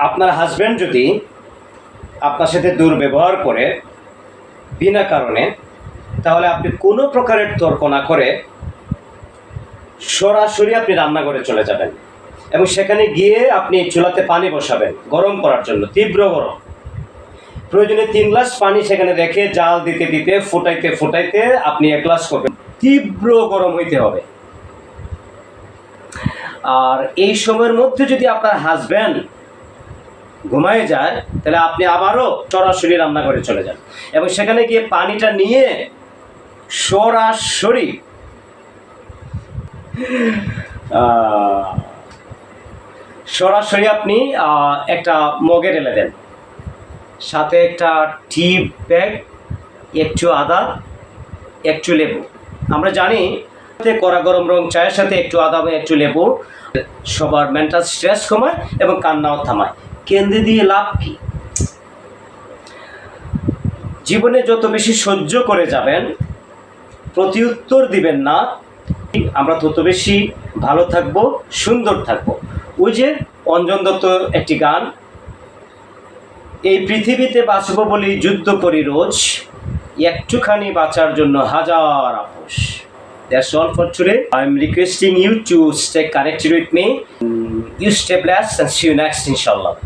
আপনার হাজব্যান্ড যদি আপনার সাথে দুর্ব্যবহার করে বিনা কারণে, তাহলে আপনি কোনো প্রকারের তর্ক না করে সরাসরি আপনি রান্নাঘরে চলে যাবেন এবং সেখানে গিয়ে আপনি চুলাতে পানি বসাবেন, গরম করার জন্য, তীব্র গরম। প্রয়োজনে তিন গ্লাস পানি সেখানে রেখে জাল দিতে দিতে, ফুটাইতে ফুটাইতে আপনি এক গ্লাস করবেন। তীব্র গরম হইতে হবে। আর এই সময়ের মধ্যে যদি আপনার হাজব্যান্ড ঘুমায় যায়, তাহলে আপনি আবারও সরাসরি রান্নাঘরে চলে যান। এবং সেখানে গিয়ে পানিটা নিয়ে সরাসরি সরাসরি আপনি একটা মগে ঢেলে দেন। সাথে একটা টি ব্যাগ, একটু আদা, একটু লেবু। আমরা জানি কড়া গরম রং চায়ের সাথে একটু আদা এবং একটু লেবু, সবার মেন্টাল স্ট্রেস কমায় এবং কান্নাও থামায়। কেন্দ্রে দিয়ে লাভ কি জীবনে যত বেশি সহ্য করে যাবেন প্রতি উত্তর দিবেন না আমরা তত বেশি ভালো থাকব সুন্দর থাকব ওই যে অঞ্জন দত্ত একটি গান এই পৃথিবীতে বাঁচব বলেই যুদ্ধ করি রোজ একটুখানি বাঁচার জন্য হাজার আপোষ That's all for today. I'm requesting you to stay connected with me. You stay blessed and see you next, inshallah.